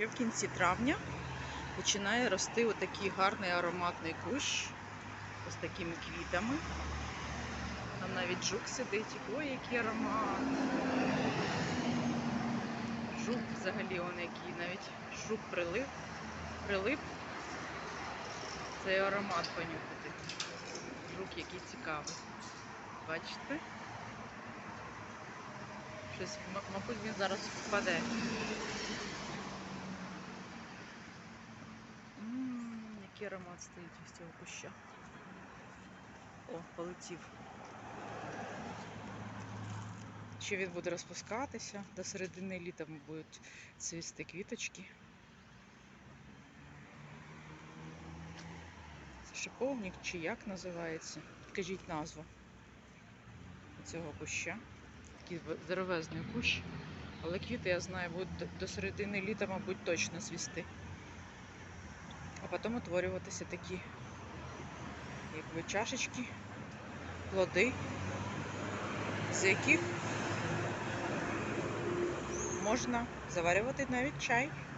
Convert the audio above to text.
Ще в кінці травня починає рости отакий гарний ароматний кущ з такими квітами. Там навіть жук сидить. Ой, який аромат. Жук взагалі он який, навіть жук прилип, прилип. Цей аромат понюхати. Жук який цікавий. Бачите? Щось, мабуть, він зараз впаде. Який аромат стоїть із цього куща. О, полетів. Ще він буде розпускатися. До середини літа будуть цвісти квіточки. Це шиповник чи як називається? Підкажіть назву цього куща. Такий здоровезний кущ. Але квіти, я знаю, будуть до- середини літа, мабуть, точно цвісти. А потім утворюватися такі, якби чашечки, плоди, з яких можна заварювати навіть чай.